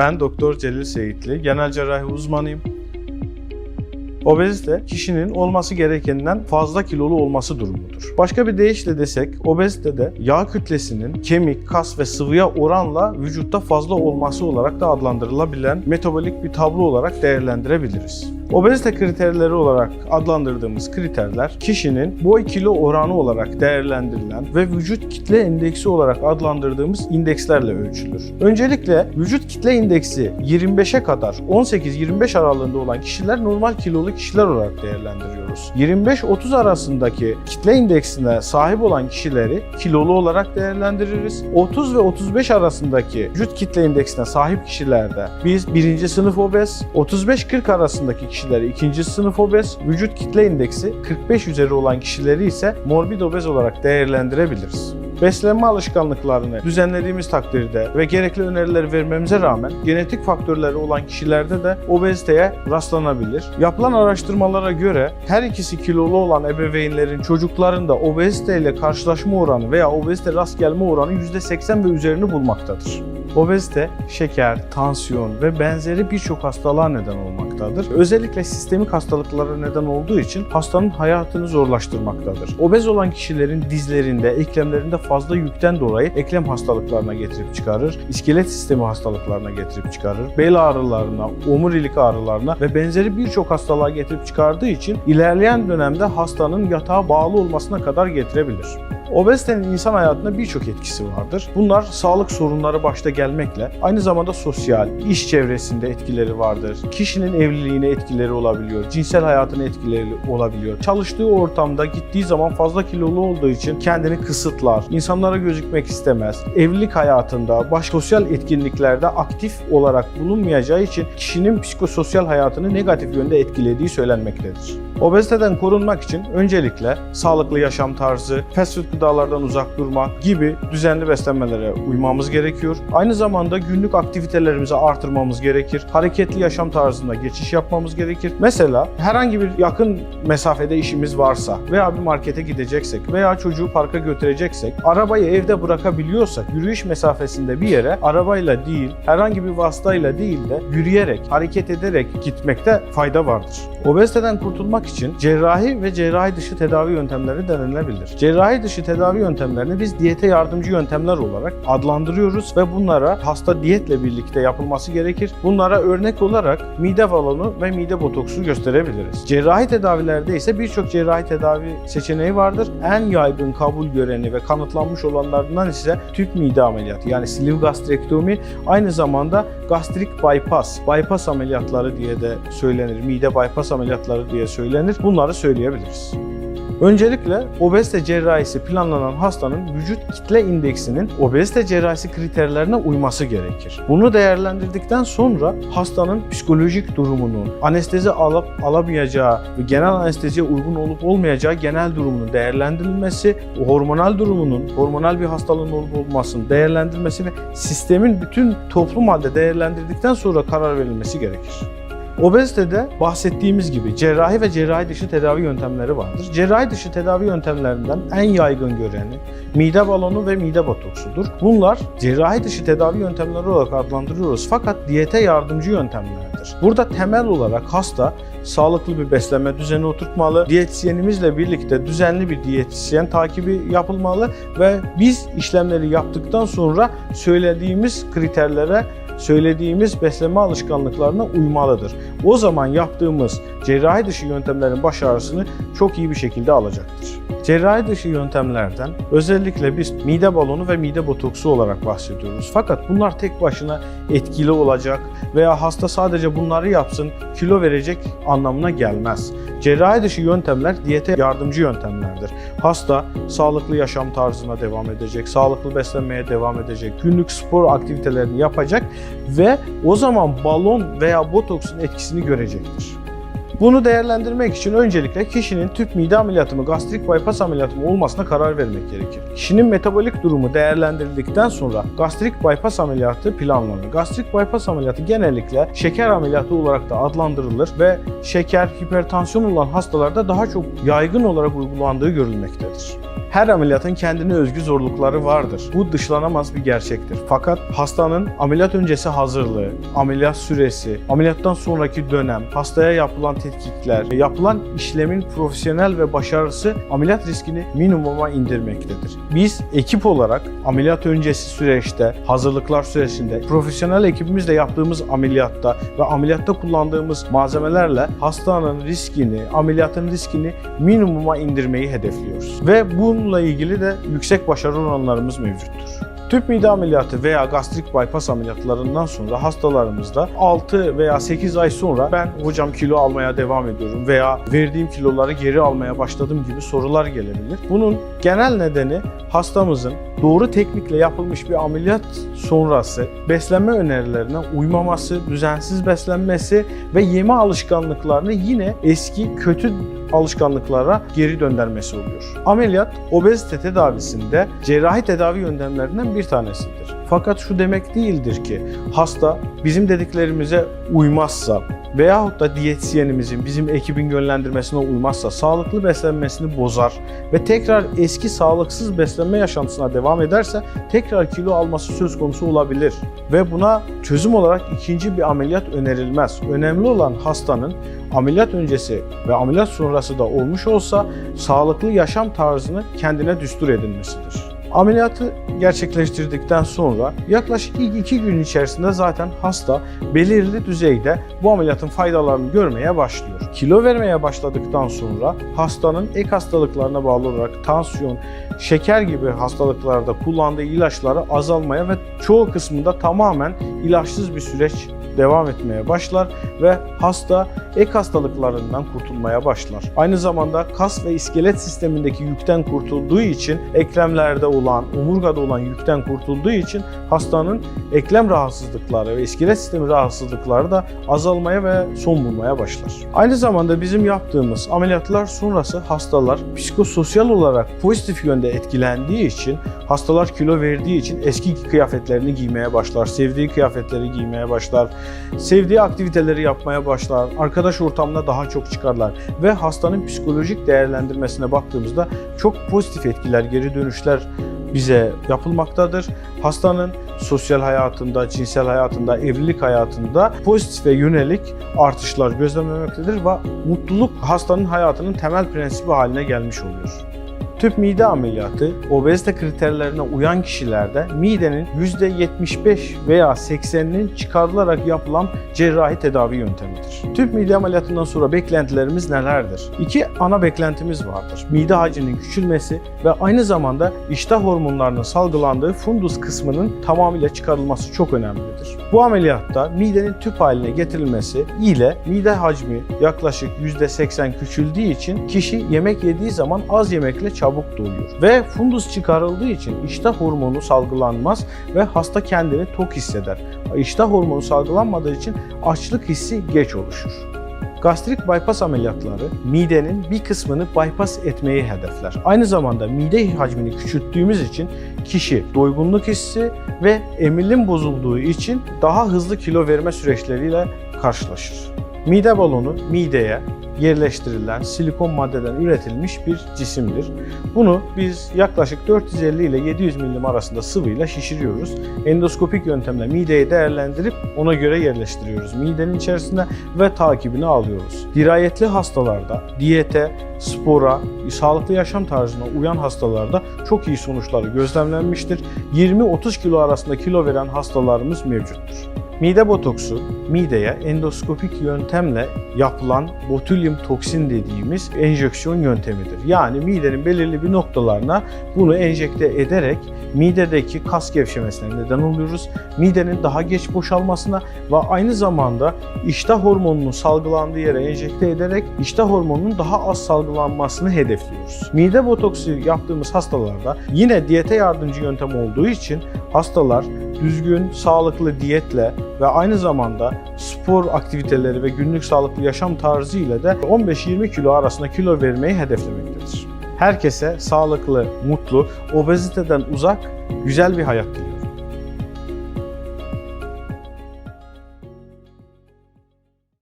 Ben Doktor Celil Seyitli, genel cerrahi uzmanıyım. Obezite kişinin olması gerekeninden fazla kilolu olması durumudur. Başka bir deyişle desek obezitede yağ kütlesinin kemik, kas ve sıvıya oranla vücutta fazla olması olarak da adlandırılabilen metabolik bir tablo olarak değerlendirebiliriz. Obezite kriterleri olarak adlandırdığımız kriterler kişinin boy kilo oranı olarak değerlendirilen ve vücut kitle indeksi olarak adlandırdığımız indekslerle ölçülür. Öncelikle vücut kitle indeksi 25'e kadar 18-25 aralığında olan kişiler normal kilolu kişiler olarak değerlendiriyoruz. 25-30 arasındaki kitle indeksine sahip olan kişileri kilolu olarak değerlendiririz. 30 ve 35 arasındaki vücut kitle indeksine sahip kişilerde biz birinci sınıf obez, 35-40 arasındaki kişileri ikinci sınıf obez, vücut kitle indeksi 45 üzeri olan kişileri ise morbid obez olarak değerlendirebiliriz. Beslenme alışkanlıklarını düzenlediğimiz takdirde ve gerekli önerileri vermemize rağmen genetik faktörleri olan kişilerde de obeziteye rastlanabilir. Yapılan araştırmalara göre her ikisi kilolu olan ebeveynlerin çocuklarında obezite ile karşılaşma oranı veya obezite rast gelme oranı %80 ve üzerini bulmaktadır. Obezite, şeker, tansiyon ve benzeri birçok hastalığa neden olmaktadır. Özellikle sistemik hastalıklara neden olduğu için hastanın hayatını zorlaştırmaktadır. Obez olan kişilerin dizlerinde, eklemlerinde fazla yükten dolayı eklem hastalıklarına getirip çıkarır, iskelet sistemi hastalıklarına getirip çıkarır, bel ağrılarına, omurilik ağrılarına ve benzeri birçok hastalığa getirip çıkardığı için ilerleyen dönemde hastanın yatağa bağlı olmasına kadar getirebilir. Obezitenin insan hayatında birçok etkisi vardır. Bunlar sağlık sorunları başta gelmekle aynı zamanda sosyal, iş çevresinde etkileri vardır. Kişinin evliliğine etkileri olabiliyor, cinsel hayatına etkileri olabiliyor. Çalıştığı ortamda gittiği zaman fazla kilolu olduğu için kendini kısıtlar, insanlara gözükmek istemez. Evlilik hayatında, baş sosyal etkinliklerde aktif olarak bulunmayacağı için kişinin psikososyal hayatını negatif yönde etkilediği söylenmektedir. Obeziteden korunmak için öncelikle sağlıklı yaşam tarzı, fast food gıdalardan uzak durmak gibi düzenli beslenmelere uymamız gerekiyor. Aynı zamanda günlük aktivitelerimizi artırmamız gerekir. Hareketli yaşam tarzına geçiş yapmamız gerekir. Mesela herhangi bir yakın mesafede işimiz varsa veya bir markete gideceksek veya çocuğu parka götüreceksek, arabayı evde bırakabiliyorsak yürüyüş mesafesinde bir yere arabayla değil, herhangi bir vasıtayla değil de yürüyerek, hareket ederek gitmekte fayda vardır. Obeziteden kurtulmak için cerrahi ve cerrahi dışı tedavi yöntemleri denenebilir. Cerrahi dışı tedavi yöntemlerini biz diyete yardımcı yöntemler olarak adlandırıyoruz ve bunlara hasta diyetle birlikte yapılması gerekir. Bunlara örnek olarak mide balonu ve mide botoksu gösterebiliriz. Cerrahi tedavilerde ise birçok cerrahi tedavi seçeneği vardır. En yaygın kabul göreni ve kanıtlanmış olanlarından ise tüp mide ameliyatı yani sleeve gastrektomi aynı zamanda gastrik bypass, bypass ameliyatları diye de söylenir. Mide bypass ameliyatları diye söylenir. Bunları söyleyebiliriz. Öncelikle obezite cerrahisi planlanan hastanın vücut kitle indeksinin obezite cerrahisi kriterlerine uyması gerekir. Bunu değerlendirdikten sonra hastanın psikolojik durumunun, anestezi alıp alamayacağı ve genel anesteziye uygun olup olmayacağı genel durumunun değerlendirilmesi, hormonal durumunun, hormonal bir hastalığın olup olmasının değerlendirilmesi ve sistemin bütün toplum halde değerlendirdikten sonra karar verilmesi gerekir. Obezitede bahsettiğimiz gibi cerrahi ve cerrahi dışı tedavi yöntemleri vardır. Cerrahi dışı tedavi yöntemlerinden en yaygın göreni mide balonu ve mide botoksudur. Bunlar cerrahi dışı tedavi yöntemleri olarak adlandırıyoruz fakat diyete yardımcı yöntemlerdir. Burada temel olarak hasta sağlıklı bir beslenme düzeni oturtmalı. Diyetisyenimizle birlikte düzenli bir diyetisyen takibi yapılmalı ve biz işlemleri yaptıktan sonra söylediğimiz kriterlere söylediğimiz beslenme alışkanlıklarına uymalıdır. O zaman yaptığımız cerrahi dışı yöntemlerin başarısını çok iyi bir şekilde alacaktır. Cerrahi dışı yöntemlerden özellikle biz mide balonu ve mide botoksu olarak bahsediyoruz. Fakat bunlar tek başına etkili olacak veya hasta sadece bunları yapsın kilo verecek anlamına gelmez. Cerrahi dışı yöntemler diyete yardımcı yöntemlerdir. Hasta sağlıklı yaşam tarzına devam edecek, sağlıklı beslenmeye devam edecek, günlük spor aktivitelerini yapacak ve o zaman balon veya botoksun etkisini görecektir. Bunu değerlendirmek için öncelikle kişinin tüp mide ameliyatı mı, gastrik bypass ameliyatı mı olmasına karar vermek gerekir. Kişinin metabolik durumu değerlendirildikten sonra gastrik bypass ameliyatı planlanır. Gastrik bypass ameliyatı genellikle şeker ameliyatı olarak da adlandırılır ve şeker, hipertansiyon olan hastalarda daha çok yaygın olarak uygulandığı görülmektedir. Her ameliyatın kendine özgü zorlukları vardır. Bu dışlanamaz bir gerçektir. Fakat hastanın ameliyat öncesi hazırlığı, ameliyat süresi, ameliyattan sonraki dönem, hastaya yapılan tetkikler, yapılan işlemin profesyonel ve başarısı ameliyat riskini minimuma indirmektedir. Biz ekip olarak ameliyat öncesi süreçte, hazırlıklar süresinde profesyonel ekibimizle yaptığımız ameliyatta ve ameliyatta kullandığımız malzemelerle hastanın riskini, ameliyatın riskini minimuma indirmeyi hedefliyoruz. Ve bununla ilgili de yüksek başarı oranlarımız mevcuttur. Tüp mide ameliyatı veya gastrik bypass ameliyatlarından sonra hastalarımızda 6 veya 8 ay sonra ben hocam kilo almaya devam ediyorum veya verdiğim kiloları geri almaya başladım gibi sorular gelebilir. Bunun genel nedeni hastamızın doğru teknikle yapılmış bir ameliyat sonrası beslenme önerilerine uymaması, düzensiz beslenmesi ve yeme alışkanlıklarını yine eski kötü alışkanlıklara geri döndürmesi oluyor. Ameliyat obezite tedavisinde cerrahi tedavi yöntemlerinden bir tanesidir. Fakat şu demek değildir ki hasta bizim dediklerimize uymazsa veyahut da diyetisyenimizin, bizim ekibin yönlendirmesine uymazsa sağlıklı beslenmesini bozar ve tekrar eski sağlıksız beslenme yaşantısına devam ederse tekrar kilo alması söz konusu olabilir. Ve buna çözüm olarak ikinci bir ameliyat önerilmez. Önemli olan hastanın ameliyat öncesi ve ameliyat sonrası da olmuş olsa sağlıklı yaşam tarzını kendine düstur edinmesidir. Ameliyatı gerçekleştirdikten sonra yaklaşık ilk iki gün içerisinde zaten hasta belirli düzeyde bu ameliyatın faydalarını görmeye başlıyor. Kilo vermeye başladıktan sonra hastanın ek hastalıklarına bağlı olarak tansiyon, şeker gibi hastalıklarda kullandığı ilaçları azalmaya ve çoğu kısmında tamamen ilaçsız bir süreç devam etmeye başlar ve hasta ek hastalıklarından kurtulmaya başlar. Aynı zamanda kas ve iskelet sistemindeki yükten kurtulduğu için eklemlerde olan, omurgada olan yükten kurtulduğu için hastanın eklem rahatsızlıkları ve iskelet sistemi rahatsızlıkları da azalmaya ve son bulmaya başlar. Aynı zamanda bizim yaptığımız ameliyatlar sonrası hastalar psikososyal olarak pozitif yönde etkilendiği için, hastalar kilo verdiği için eski kıyafetlerini giymeye başlar, sevdiği kıyafetleri giymeye başlar, sevdiği aktiviteleri yapmaya başlar, arkadaş ortamına daha çok çıkarlar ve hastanın psikolojik değerlendirmesine baktığımızda çok pozitif etkiler, geri dönüşler bize yapılmaktadır. Hastanın sosyal hayatında, cinsel hayatında, evlilik hayatında pozitife yönelik artışlar gözlemlemektedir ve mutluluk hastanın hayatının temel prensibi haline gelmiş oluyor. Tüp mide ameliyatı obezite kriterlerine uyan kişilerde midenin %75 veya 80'inin çıkarılarak yapılan cerrahi tedavi yöntemidir. Tüp mide ameliyatından sonra beklentilerimiz nelerdir? İki ana beklentimiz vardır. Mide hacminin küçülmesi ve aynı zamanda iştah hormonlarının salgılandığı fundus kısmının tamamıyla çıkarılması çok önemlidir. Bu ameliyatta midenin tüp haline getirilmesi ile mide hacmi yaklaşık %80 küçüldüğü için kişi yemek yediği zaman az yemekle çabuk doyuyor. Ve fundus çıkarıldığı için iştah hormonu salgılanmaz ve hasta kendini tok hisseder. İştah hormonu salgılanmadığı için açlık hissi geç oluşur. Gastrik bypass ameliyatları midenin bir kısmını bypass etmeyi hedefler. Aynı zamanda mide hacmini küçülttüğümüz için kişi doygunluk hissi ve emilim bozulduğu için daha hızlı kilo verme süreçleriyle karşılaşır. Mide balonu mideye yerleştirilen silikon maddeden üretilmiş bir cisimdir. Bunu biz yaklaşık 450 ile 700 milim arasında sıvıyla şişiriyoruz. Endoskopik yöntemle mideyi değerlendirip ona göre yerleştiriyoruz midenin içerisine ve takibini alıyoruz. Dirayetli hastalarda, diyete, spora, sağlıklı yaşam tarzına uyan hastalarda çok iyi sonuçları gözlemlenmiştir. 20-30 kilo arasında kilo veren hastalarımız mevcuttur. Mide botoksu mideye endoskopik yöntemle yapılan botulyum toksin dediğimiz enjeksiyon yöntemidir. Yani midenin belirli bir noktalarına bunu enjekte ederek midedeki kas gevşemesine neden oluyoruz. Midenin daha geç boşalmasına ve aynı zamanda iştah hormonunun salgılandığı yere enjekte ederek iştah hormonunun daha az salgılanmasını hedefliyoruz. Mide botoksu yaptığımız hastalarda yine diyete yardımcı yöntem olduğu için hastalar düzgün, sağlıklı diyetle ve aynı zamanda spor aktiviteleri ve günlük sağlıklı yaşam tarzı ile de 15-20 kilo arasında kilo vermeyi hedeflemektedir. Herkese sağlıklı, mutlu, obeziteden uzak, güzel bir hayat diliyorum.